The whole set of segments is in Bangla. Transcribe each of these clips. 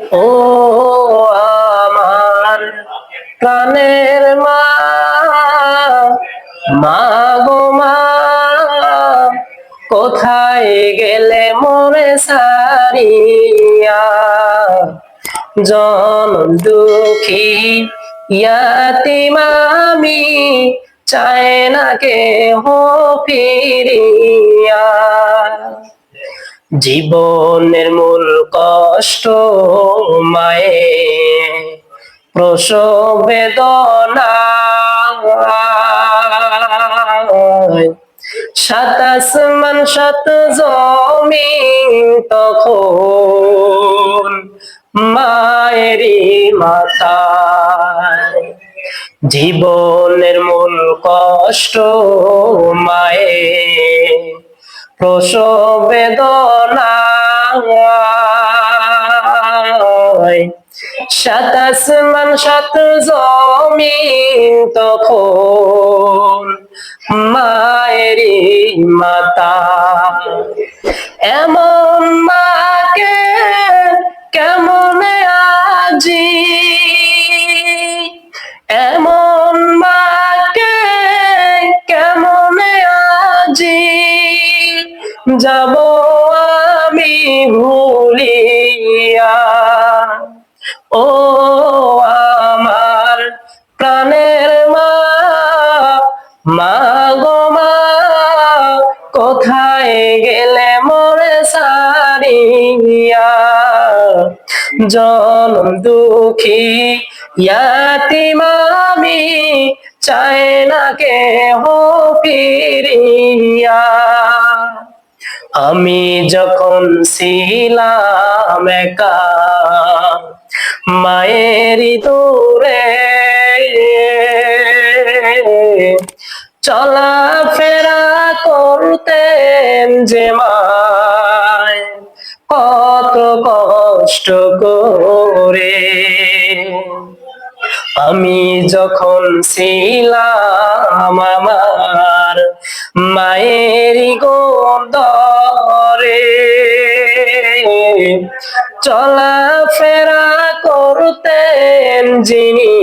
ও আমার প্রাণের মা মা গো মা, কোথায় গেলে মোরে সারিয়া? জন দুঃখী ইয়াতিমামি চায় না কে হো ফিরিয়া। জীবনের মূল কষ্ট মায়ে প্রসব বেদনা সাতাশ মান শত জমি তখন মায়েরই মাথায়। জীবনের মূল কষ্ট মায়ে প্রসব বেদনা সাতাশ মান সাত জমিন তখন মায়েরি মাতা। এমন যাব আমি ভুলিয়া। ও আমার প্রাণের মা গো মা, কোথায় গেলে মোরে সারিয়া? জনম দুঃখী ইয়াতিমামি, চায় না কে হো ফিরিয়া। আমি যখন ছিলাম একা মায়েরই দূরে চলা ফেরা করতেন যে মায়, কত কষ্ট করে। আমি যখন ছিলাম আমার মায়েরই গোদরে চলা ফেরা করতেন যিনি,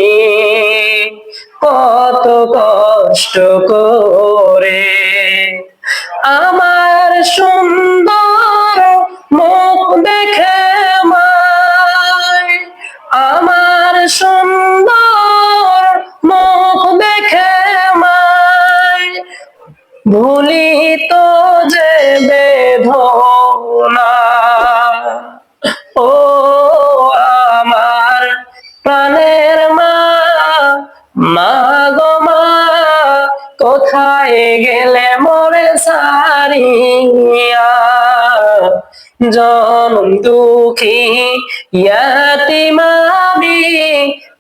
কত কষ্ট করে। আমার সুন্দর মুখ দেখে আমার সুন্দর মুখ দেখে মায় ভুলি তো যে বেদনা মা গো মা, কোথায় গেলে মরে সারিয়া? জনম দুঃখী ইয়াতিমাবি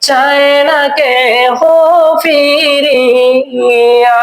চায় না কে হো ফিরিয়া।